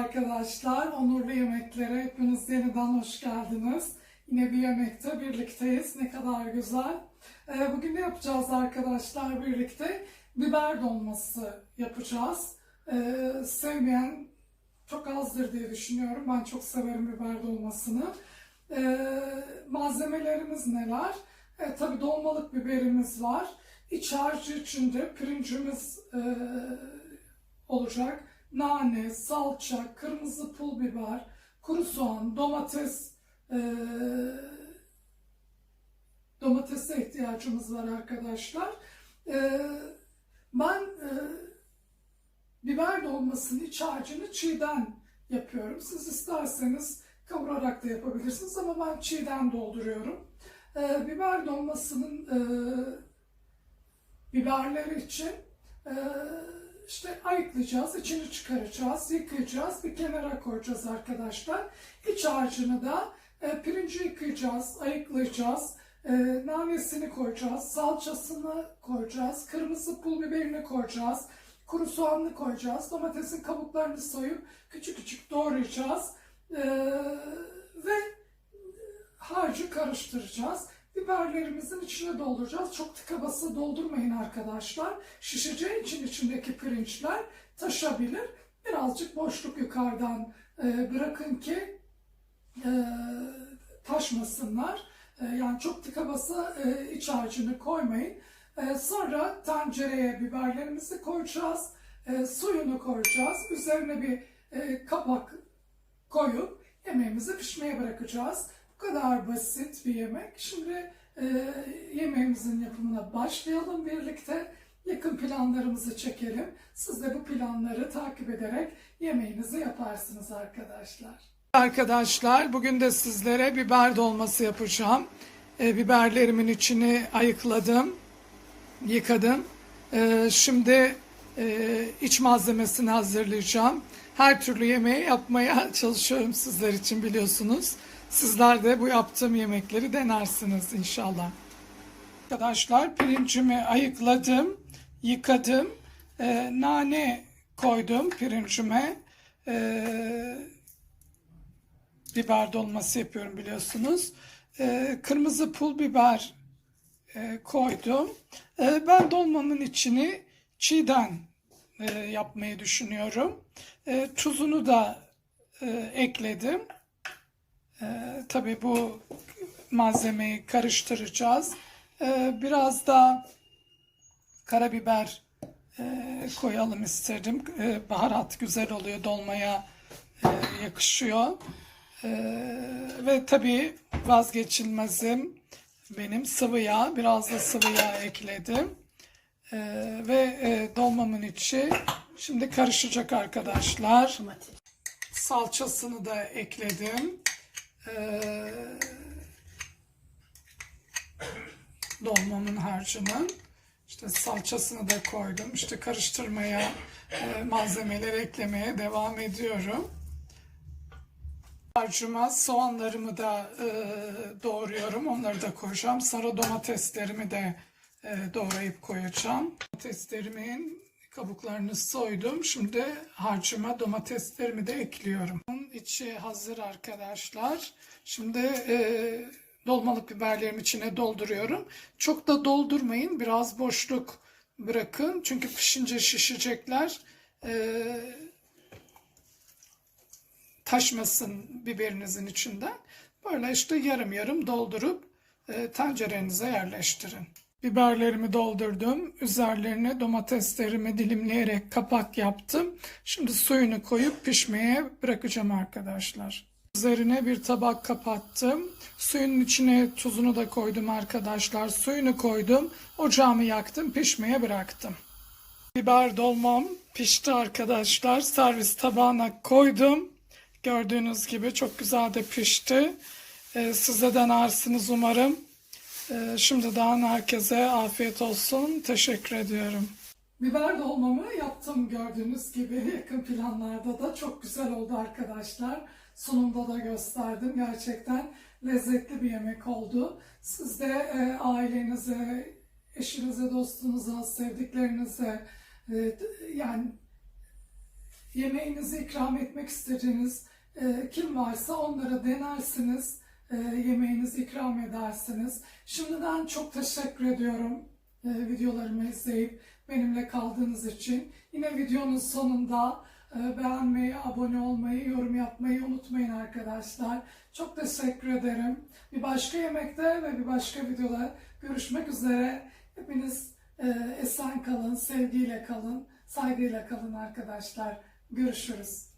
arkadaşlar. Onurlu Yemeklere hepiniz yeniden hoş geldiniz. Yine bir yemekte birlikteyiz. Ne kadar güzel. Ee, bugün ne yapacağız arkadaşlar birlikte? Biber dolması yapacağız. Ee, sevmeyen çok azdır diye düşünüyorum. Ben çok severim biber dolmasını. Ee, malzemelerimiz neler? E, tabii dolmalık biberimiz var. İç harcı içinde pirincimiz e, olacak. Nane, salça, kırmızı pul biber, kuru soğan, domates, e, domatese ihtiyacımız var arkadaşlar. E, ben e, biber dolmasının iç harcını çiğden yapıyorum. Siz isterseniz kavurarak da yapabilirsiniz ama ben çiğden dolduruyorum. E, biber dolmasının e, biberleri için e, işte ayıklayacağız, içini çıkaracağız, yıkayacağız, bir kenara koyacağız arkadaşlar. İç harcını da e, pirinci yıkayacağız, ayıklayacağız, e, nanesini koyacağız, salçasını koyacağız, kırmızı pul biberini koyacağız, kuru soğanını koyacağız, domatesin kabuklarını soyup küçük küçük doğrayacağız e, ve harcı karıştıracağız. Biberlerimizin içine dolduracağız. Çok tıka basa doldurmayın arkadaşlar. Şişeceği için içindeki pirinçler taşabilir. Birazcık boşluk yukarıdan e, bırakın ki e, taşmasınlar. E, yani çok tıka basa iç harcını koymayın. Sonra tencereye biberlerimizi koyacağız. Suyunu koyacağız. Üzerine bir kapak koyup yemeğimizi pişmeye bırakacağız. Bu kadar basit bir yemek. Şimdi e, yemeğimizin yapımına başlayalım birlikte. Yakın planlarımızı çekelim. Siz de bu planları takip ederek yemeğinizi yaparsınız arkadaşlar. Arkadaşlar bugün de sizlere biber dolması yapacağım. E, biberlerimin içini ayıkladım, yıkadım. E, şimdi e, iç malzemesini hazırlayacağım. Her türlü yemeği yapmaya çalışıyorum sizler için biliyorsunuz. Sizler de bu yaptığım yemekleri denersiniz inşallah. Arkadaşlar pirincimi ayıkladım, yıkadım. Ee, nane koydum pirincime. Ee, biber dolması yapıyorum biliyorsunuz. Ee, kırmızı pul biber e, koydum. Ee, ben dolmanın içini çiğden e, yapmayı düşünüyorum. E, tuzunu da e, ekledim. E, tabii bu malzemeyi karıştıracağız. E, biraz da karabiber e, koyalım istedim. E, baharat güzel oluyor, dolmaya e, yakışıyor. E, ve tabii vazgeçilmezim benim sıvı yağ. Biraz da sıvı yağ ekledim. E, ve e, dolmamın içi şimdi karışacak arkadaşlar. Salçasını da ekledim. Ee, dolmamın harcının işte salçasını da koydum. İşte karıştırmaya, e, malzemeler eklemeye devam ediyorum. Harcıma soğanlarımı da e, doğruyorum. Onları da koyacağım. Sonra domateslerimi de e, doğrayıp koyacağım. Domateslerimin kabuklarını soydum. Şimdi harcıma domateslerimi de ekliyorum. Bunun içi hazır arkadaşlar. Şimdi e, dolmalık biberlerimi içine dolduruyorum. Çok da doldurmayın. Biraz boşluk bırakın. Çünkü pişince şişecekler. E, taşmasın biberinizin içinden. Böyle işte yarım yarım doldurup e, tencerenize yerleştirin. Biberlerimi doldurdum. Üzerlerine domateslerimi dilimleyerek kapak yaptım. Şimdi suyunu koyup pişmeye bırakacağım arkadaşlar. Üzerine bir tabak kapattım. Suyun içine tuzunu da koydum arkadaşlar. Suyunu koydum. Ocağımı yaktım. Pişmeye bıraktım. Biber dolmam pişti arkadaşlar. Servis tabağına koydum. Gördüğünüz gibi çok güzel de pişti. Ee, siz de denersiniz umarım. Ee, şimdiden herkese afiyet olsun. Teşekkür ediyorum. Biber dolmamı yaptım gördüğünüz gibi yakın planlarda da çok güzel oldu arkadaşlar. Sunumda da gösterdim. Gerçekten lezzetli bir yemek oldu. Siz de e, ailenize, eşinize, dostunuza, sevdiklerinize e, yani yemeğinizi ikram etmek istediğiniz e, kim varsa onlara denersiniz, e, yemeğinizi ikram edersiniz. Şimdiden çok teşekkür ediyorum e, videolarımı izleyip benimle kaldığınız için. Yine videonun sonunda e, beğenmeyi, abone olmayı, yorum yapmayı unutmayın arkadaşlar. Çok teşekkür ederim. Bir başka yemekte ve bir başka videoda görüşmek üzere. Hepiniz e, esen kalın, sevgiyle kalın, saygıyla kalın arkadaşlar. Görüşürüz.